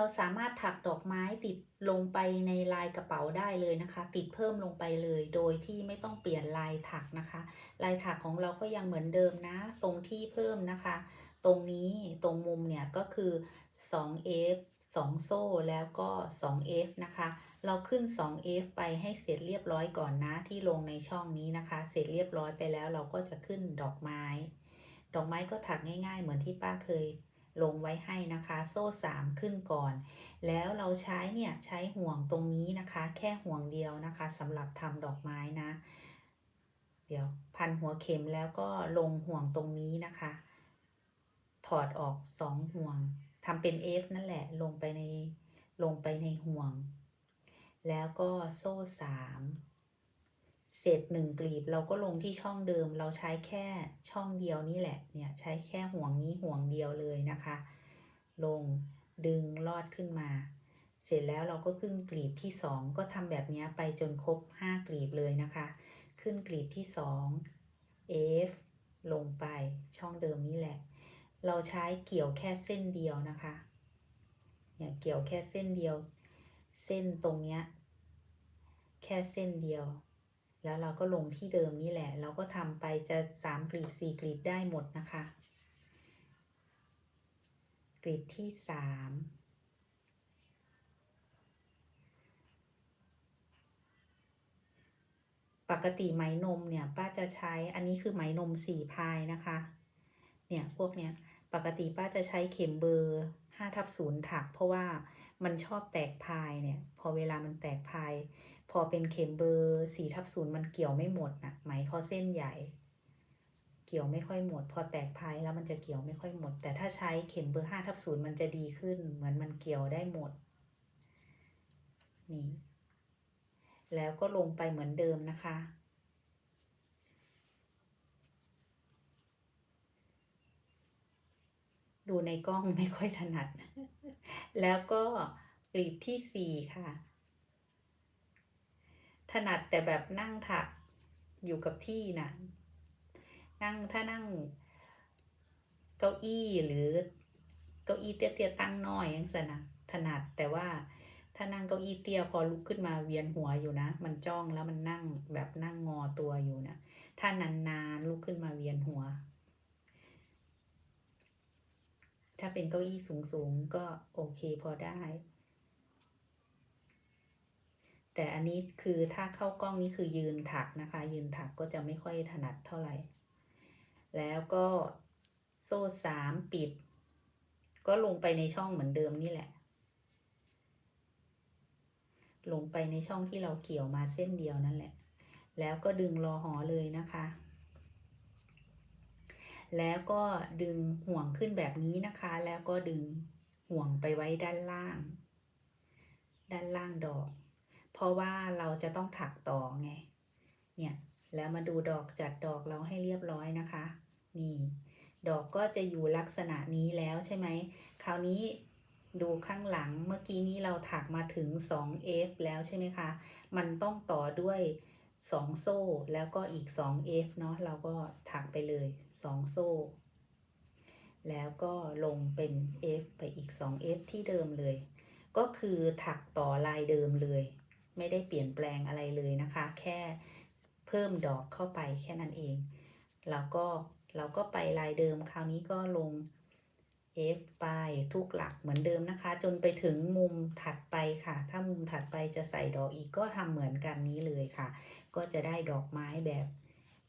เราสามารถถักดอกไม้ติดลงไปในลายกระเป๋าได้เลยนะคะ ติดเพิ่มลงไปเลย โดยที่ไม่ต้องเปลี่ยนลายถักนะคะ ลายถักของเราก็ยังเหมือนเดิมนะ ตรงที่เพิ่มนะคะ ตรงนี้ตรงมุมเนี่ยก็คือ 2F 2 โซ่แล้วก็ 2F นะคะ เราขึ้น 2F ไปให้เสร็จเรียบร้อยก่อนนะ ที่ลงในช่องนี้นะคะ เสร็จเรียบร้อยไปแล้วเราก็จะขึ้นดอกไม้ ดอกไม้ก็ถักง่าย ๆ เหมือนที่ป้าเคย ลงไว้ให้นะคะ โซ่ 3 ขึ้นก่อน แล้วเราใช้เนี่ยใช้ห่วงตรงนี้นะคะ แค่ห่วงเดียวนะคะสำหรับทำดอกไม้นะ เดี๋ยวพันหัวเข็มแล้วก็ลงห่วงตรงนี้นะคะ ถอดออกสองห่วงทำเป็น F นั่นแหละลงไปในลงไปในห่วง แล้วก็โซ่สาม เสร็จหนึ่งกลีบเราก็ลงที่ช่องเดิม เราใช้แค่ช่องเดียวนี่แหละ เนี่ยใช้แค่ห่วงนี้ห่วงเดียวเลยนะคะ ลงดึงลอดขึ้นมา เสร็จแล้วเราก็ขึ้นกลีบที่สองก็ทำแบบนี้ไปจนครบห้ากลีบเลยนะคะ ขึ้นกลีบที่สอง F ลงไปช่องเดิมนี่แหละ เราใช้เกี่ยวแค่เส้นเดียวนะคะ เนี่ยเกี่ยวแค่เส้นเดียว เส้นตรงเนี้ยแค่เส้นเดียว แล้วเราก็ลงที่เดิมนี่แหละ เราก็ทำไปจะสามกลีบสี่กลีบได้หมดนะคะ กลีบที่สามปกติไหมนมเนี่ยป้าจะใช้อันนี้คือไหมนมสี่พายนะคะ เนี่ยพวกเนี้ยปกติป้าจะใช้เข็มเบอร์ห้าทับศูนย์ถัก เพราะว่ามันชอบแตกพายเนี่ย พอเวลามันแตกพาย พอเป็นเข็มเบอร์สี่ทับศูนย์มันเกี่ยวไม่หมดนะไหมเขาเส้นใหญ่ เกี่ยวไม่ค่อยหมด พอแตกพายแล้วมันจะเกี่ยวไม่ค่อยหมด แต่ถ้าใช้เข็มเบอร์ห้าทับศูนย์มันจะดีขึ้น เหมือนมันเกี่ยวได้หมด นี่ แล้วก็ลงไปเหมือนเดิมนะคะดูในกล้องไม่ค่อยถนัด แล้วก็กลีบที่สี่ค่ะ ถนัดแต่แบบนั่งถักอยู่กับที่นะนั่งถ้านั่งเก้าอี้หรือเก้าอี้เตี้ยๆตั้งน้อยยังสนะถนัดแต่ว่าถ้านั่งเก้าอี้เตี้ยพอลุกขึ้นมาเวียนหัวอยู่นะ มันจ้องแล้วมันนั่งแบบนั่งงอตัวอยู่นะถ้านานๆลุกขึ้นมาเวียนหัว ถ้าเป็นเก้าอี้สูงๆก็โอเคพอได้ แต่อันนี้คือถ้าเข้ากล้องนี้คือยืนถักนะคะ ยืนถักก็จะไม่ค่อยถนัดเท่าไหร่ แล้วก็โซ่สามปิด ก็ลงไปในช่องเหมือนเดิมนี่แหละ ลงไปในช่องที่เราเกี่ยวมาเส้นเดียวนั่นแหละ แล้วก็ดึงรอหอเลยนะคะ แล้วก็ดึงห่วงขึ้นแบบนี้นะคะ แล้วก็ดึงห่วงไปไว้ด้านล่าง ด้านล่างดอก เพราะว่าเราจะต้องถักต่อไง เนี่ย แล้วมาดูดอกจัดดอกเราให้เรียบร้อยนะคะ นี่ ดอกก็จะอยู่ลักษณะนี้แล้วใช่ไหม คราวนี้ดูข้างหลังเมื่อกี้นี้เราถักมาถึง 2F แล้วใช่ไหมคะ มันต้องต่อด้วย 2 โซ่แล้วก็อีก 2F เนาะ เราก็ถักไปเลย 2 โซ่ แล้วก็ลงเป็น F ไปอีก 2F ที่เดิมเลย ก็คือถักต่อลายเดิมเลย ไม่ได้เปลี่ยนแปลงอะไรเลยนะคะ แค่เพิ่มดอกเข้าไปแค่นั้นเอง แล้วก็เราก็ไปลายเดิมคราวนี้ก็ลง F ไปทุกหลักเหมือนเดิมนะคะ จนไปถึงมุมถัดไปค่ะ ถ้ามุมถัดไปจะใส่ดอกอีกก็ทำเหมือนกันนี้เลยค่ะ ก็จะได้ดอกไม้แบบ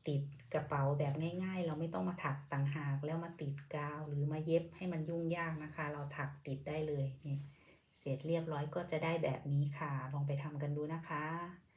ติดกระเป๋าแบบง่าย ๆ เราไม่ต้องมาถักต่างหากแล้วมาติดกาวหรือมาเย็บให้มันยุ่งยากนะคะ เราถักติดได้เลยนี่ เสร็จเรียบร้อยก็จะได้แบบนี้ค่ะ ลองไปทำกันดูนะคะ